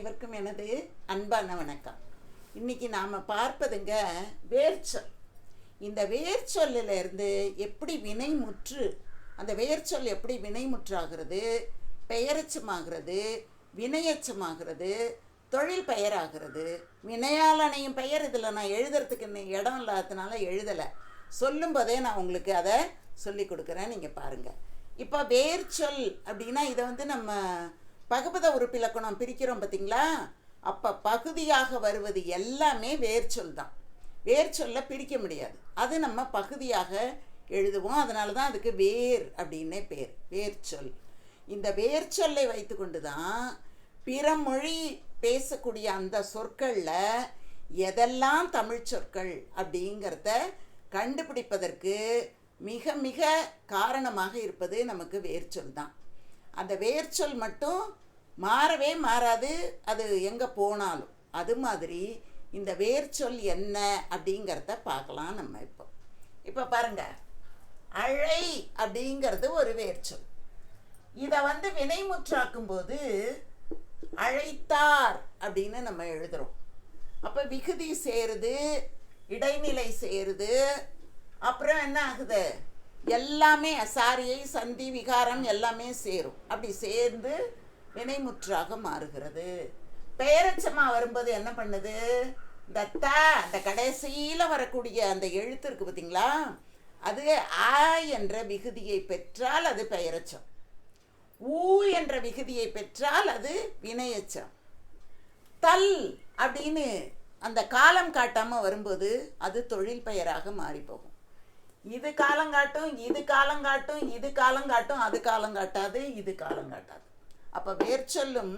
அனைவருக்கும் எனது அன்பான வணக்கம். இன்னைக்கு நாம் பார்ப்பதுங்க வேர்ச்சொல். இந்த வேர்ச்சொல்லில் இருந்து எப்படி வினைமுற்று அந்த வேர்ச்சொல் எப்படி வினைமுற்றாகிறது பெயரச்சமாகிறது வினையச்சமாகிறது தொழில் பெயராகிறது வினையாளனையும் பெயர் இதில் நான் எழுதுறதுக்கு இன்னும் இடம் இல்லாததுனால எழுதலை. சொல்லும்போதே நான் உங்களுக்கு அதை சொல்லி கொடுக்குறேன் நீங்கள் பாருங்கள் இப்போ வேர்ச்சொல் அப்படின்னா இதை வந்து நம்ம பகுபத உறுப்பிலக்கணம் பிரிக்கிறோம் பார்த்தீங்களா அப்போ பகுதியாக வருவது எல்லாமே வேர்ச்சொல் தான். வேர்ச்சொல்ல பிரிக்க முடியாது. அது நம்ம பகுதியாக எழுதுவோம். அதனால தான் அதுக்கு வேர் அப்படின்னே பேர். வேர்ச்சொல் இந்த வேர்ச்சொல்லை வைத்துக்கொண்டு தான் பிற மொழி பேசக்கூடிய அந்த சொற்களில் எதெல்லாம் தமிழ் சொற்கள் அப்படிங்கிறத கண்டுபிடிப்பதற்கு மிக மிக காரணமாக இருப்பது நமக்கு வேர்ச்சொல் தான். அந்த வேர்ச்சொல் மட்டும் மாறவே மாறாது அது எங்கே போனாலும். அது மாதிரி இந்த வேர்ச்சொல் என்ன அப்படிங்கிறத பார்க்கலாம் நம்ம இப்போ. இப்போ பாருங்க. அழை அப்படிங்கிறது ஒரு வேர்ச்சொல். இதை வந்து வினைமுற்றாக்கும் போது அழைத்தார் அப்படின்னு நம்ம எழுதுகிறோம் அப்போ விகுதி சேருது இடைநிலை சேருது அப்புறம் என்ன ஆகுது? எல்லாமே சாரியை சந்தி விகாரம் எல்லாமே சேரும். அப்படி சேர்ந்து வினைமுற்றாக மாறுகிறது. பெயரச்சமா வரும்போது என்ன பண்ணுது? தத்தா அந்த கடைசியில் வரக்கூடிய அந்த எழுத்து இருக்கு பார்த்தீங்களா அது ஆ என்ற விகுதியை பெற்றால் அது பெயரச்சம் ஊ என்ற விகுதியை பெற்றால் அது வினையச்சம். தல் அப்படின்னு அந்த காலம் காட்டாமல் வரும்போது அது தொழில் பெயராக மாறி போகும் இது காலங்காட்டும் இது காலம் காட்டும் இது காலம் காட்டும் அது காலம் காட்டாது இது காலம் காட்டாது. அப்போ வேர்ச்சொல்லும்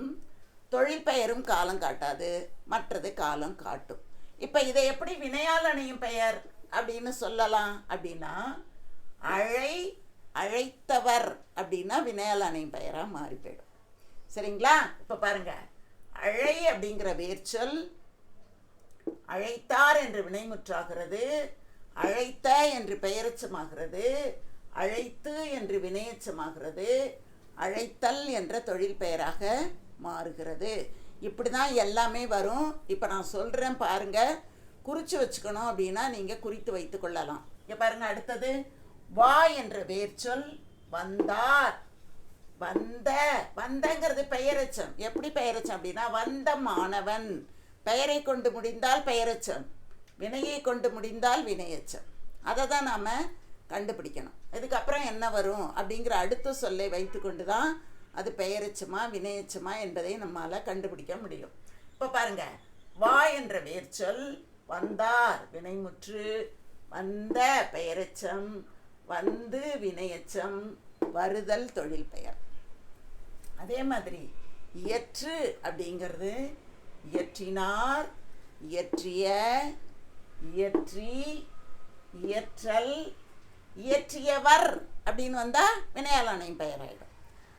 தொழிற்பெயரும் காலம் காட்டாது மற்றது காலம் காட்டும். இப்போ இதை எப்படி வினையால் அணையும் பெயர் அப்படின்னு சொல்லலாம் அப்படின்னா அழை அழைத்தவர் அப்படின்னா வினையால் அணையும் பெயராக மாறி போயிடும். சரிங்களா? இப்போ பாருங்க. அழை அப்படிங்கிற வேர்ச்சொல் அழைத்தார் என்று வினைமுற்றாகிறது. அழைத்த என்று பெயரச்சமாகிறது அழைத்து என்று வினையச்சமாகிறது அழைத்தல் என்ற தொழில் பெயராக மாறுகிறது. இப்படி தான் எல்லாமே வரும். இப்போ நான் சொல்கிறேன் பாருங்கள் குறித்து வச்சுக்கணும் அப்படின்னா நீங்கள் குறித்து வைத்து கொள்ளலாம். இங்கே பாருங்கள் அடுத்தது வா என்ற வேர்ச்சொல் வந்தார். வந்த வந்தங்கிறது பெயரச்சம். எப்படி பெயரச்சம் அப்படின்னா வந்த மாணவன். பெயரை கொண்டு முடிந்தால் பெயரச்சம். வினையை கொண்டு முடிந்தால் வினையச்சம். அதை தான் நாம் கண்டுபிடிக்கணும். இதுக்கப்புறம் என்ன வரும் அப்படிங்கிற அடுத்த சொல்லை வைத்துக்கொண்டு தான் அது பெயரச்சமா வினையச்சமா என்பதை நம்மால் கண்டுபிடிக்க முடியும். இப்போ பாருங்க வா என்ற வேர்ச்சொல் வந்தார். வினைமுற்று வந்த பெயரெச்சம் வந்து வினையச்சம் வருதல் தொழில் பெயர். அதே மாதிரி இயற்று அப்படிங்கிறது இயற்றினார் இயற்றிய இயற்றி இயற்றல் இயற்றியவர் அப்படின்னு வந்தால் வினையாளனையும் பெயராயிடும்.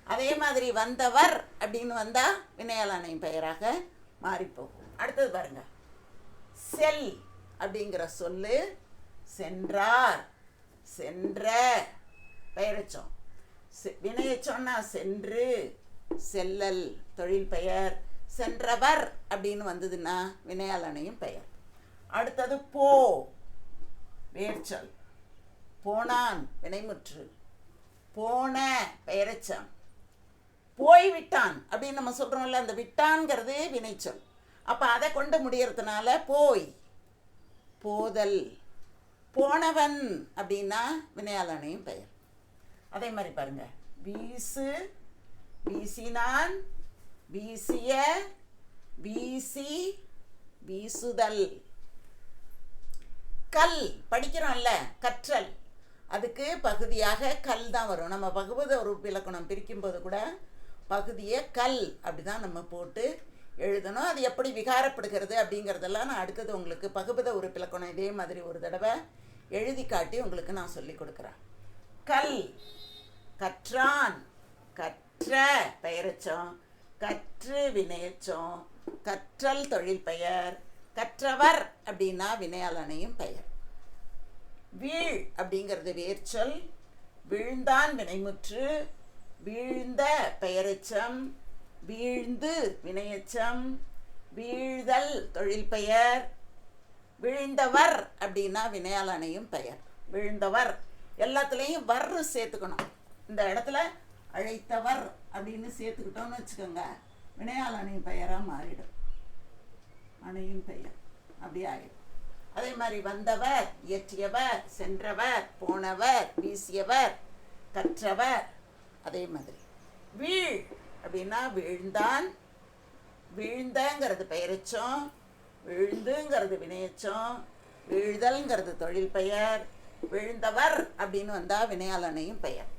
அதே மாதிரி வந்தவர் அப்படின்னு வந்தால் வினையாளனையும் பெயராக மாறிப்போகும். அடுத்தது பாருங்க. செல் அப்படிங்கிற சொல்லு சென்றார் சென்ற பெயரச்சம். வினையச்சோன்னா சென்று செல்லல் தொழில் பெயர் சென்றவர் அப்படின்னு வந்ததுன்னா வினையாளனையும் பெயர். அடுத்தது போ. வேர்ச்சல் போனான் வினைமுற்று. போன பெயரச்சம் போய்விட்டான் அப்படின்னு நம்ம சொல்கிறோம்ல அந்த விட்டான்ங்கிறது வினைச்சொல். அப்போ அதை கொண்டு முடியறதுனால போய் போதல். போனவன் அப்படின்னா வினையாளனையும் பெயர். அதே மாதிரி பாருங்க. வீசு வீசினான் வீசிய வீசி வீசுதல். கல் படிக்கிறோம்ல கற்றல். அதுக்கு பகுதியாக கல் தான் வரும். நம்ம பகுவத ஒரு இலக்கணம் பிரிக்கும்போது கூட பகுதியை கல் அப்படி தான் நம்ம போட்டு எழுதணும். அது எப்படி விகாரப்படுகிறது அப்படிங்கிறதெல்லாம் நான் அடுத்தது உங்களுக்கு பகுபத உறுப்பிலக்கணம் இதே மாதிரி ஒரு தடவை எழுதி காட்டி உங்களுக்கு நான் சொல்லி கொடுக்குறேன். கல் கற்றான் கற்ற பெயரச்சம் கற்று வினையச்சம். கற்றல் தொழில் பெயர். கற்றவர் அப்படின்னா வினையாளனையும் பெயர். வீழ் அப்படிங்கிறது வேர்ச்சொல் விழுந்தான் வினைமுற்று வீழ்ந்த பெயரெச்சம் வீழ்ந்து வினையெச்சம் வீழ்தல் தொழில் பெயர் விழுந்தவர் அப்படின்னா வினையாளனையும் பெயர். விழுந்தவர் எல்லாத்துலேயும் வர்று சேர்த்துக்கணும். இந்த இடத்துல அழைத்தவர் அப்படின்னு சேர்த்துக்கிட்டோம்னு வச்சுக்கோங்க வினையாளனையும் பெயராக மாறிடும். அணையும் பெயர். அப்படி ஆயிடும் அதே மாதிரி வந்தவர் இயற்றியவர் சென்றவர் போனவர் வீசியவர் கற்றவர் அதே மாதிரி. வீழ் அப்படின்னா வீழ்ந்தான். வீழ்ந்தங்கிறது பெயரெச்சம் விழுந்துங்கிறது வினையச்சம் வீழ்தல்ங்கிறது தொழில் பெயர் விழுந்தவர் அப்படின்னு வந்தால் வினையாளனையும் பெயர்.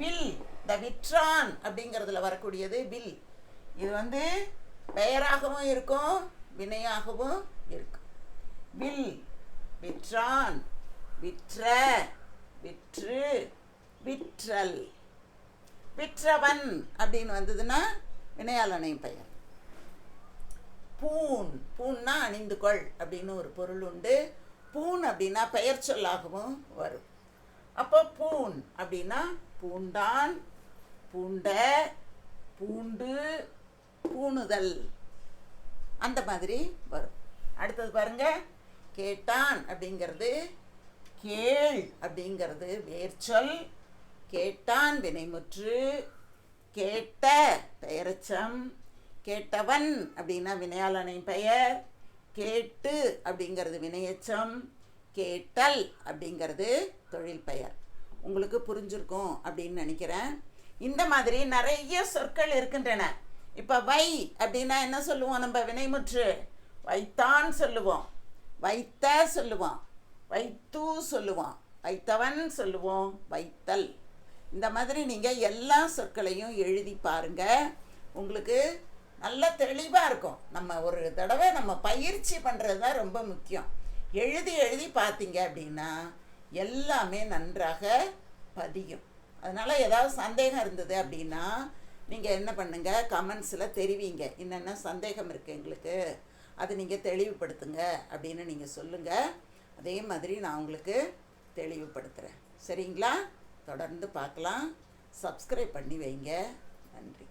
வில் த விற்றான் அப்படிங்கிறதுல வரக்கூடியது வில். இது வந்து பெயராகவும் இருக்கும் வினையாகவும் இருக்கும். வில் விற்றான் விற்ற விற்று விற்றல். விற்றவன் அப்படின்னு வந்ததுன்னா வினையாளனையும் பெயர். பூன் பூன்னா அணிந்து கொள் அப்படின்னு ஒரு பொருள் உண்டு. பூன் அப்படின்னா பெயர் சொல்லாகவும் வரும். அப்போ பூன் அப்படின்னா பூண்டான் பூண்ட பூண்டு பூணுதல். அந்த மாதிரி வரும். அடுத்தது பாருங்க கேட்டான் அப்படிங்கிறது கேள் அப்படிங்கிறது வேர்ச்சொல் கேட்டான் வினைமுற்று கேட்ட பெயரச்சம். கேட்டவன் அப்படின்னா வினையாளனை பெயர். கேட்டு அப்படிங்கிறது வினையச்சம். கேட்டல் அப்படிங்கிறது தொழில் பெயர். உங்களுக்கு புரிஞ்சிருக்கும் அப்படின்னு நினைக்கிறேன். இந்த மாதிரி நிறைய சொற்கள் இருக்கின்றன. இப்போ வை அப்படின்னா என்ன சொல்லுவோம்? நம்ம வினைமுற்று. வைத்தான் சொல்லுவோம். வைத்த சொல்லுவோம் வைத்து சொல்லுவோம் வைத்தவன் சொல்லுவோம். வைத்தல். இந்த மாதிரி நீங்கள் எல்லா சொற்களையும் எழுதி பாருங்க. உங்களுக்கு நல்ல தெளிவாக இருக்கும். நம்ம ஒரு தடவை நம்ம பயிற்சி பண்ணுறது தான் ரொம்ப முக்கியம். எழுதி எழுதி பார்த்தீங்க அப்படின்னா எல்லாமே நன்றாக பதியும். அதனால் ஏதாவது சந்தேகம் இருந்தது அப்படின்னா நீங்கள் என்ன பண்ணுங்கள் கமெண்ட்ஸில் தெரிவிங்க. என்னென்ன சந்தேகம் இருக்குது எங்களுக்கு அதை நீங்கள் தெளிவுபடுத்துங்க அப்படின்னு நீங்கள் சொல்லுங்கள் அதே மாதிரி நான் உங்களுக்கு தெளிவுபடுத்துகிறேன் சரிங்களா? தொடர்ந்து பார்க்கலாம். சப்ஸ்கிரைப் பண்ணி வைங்க. நன்றி.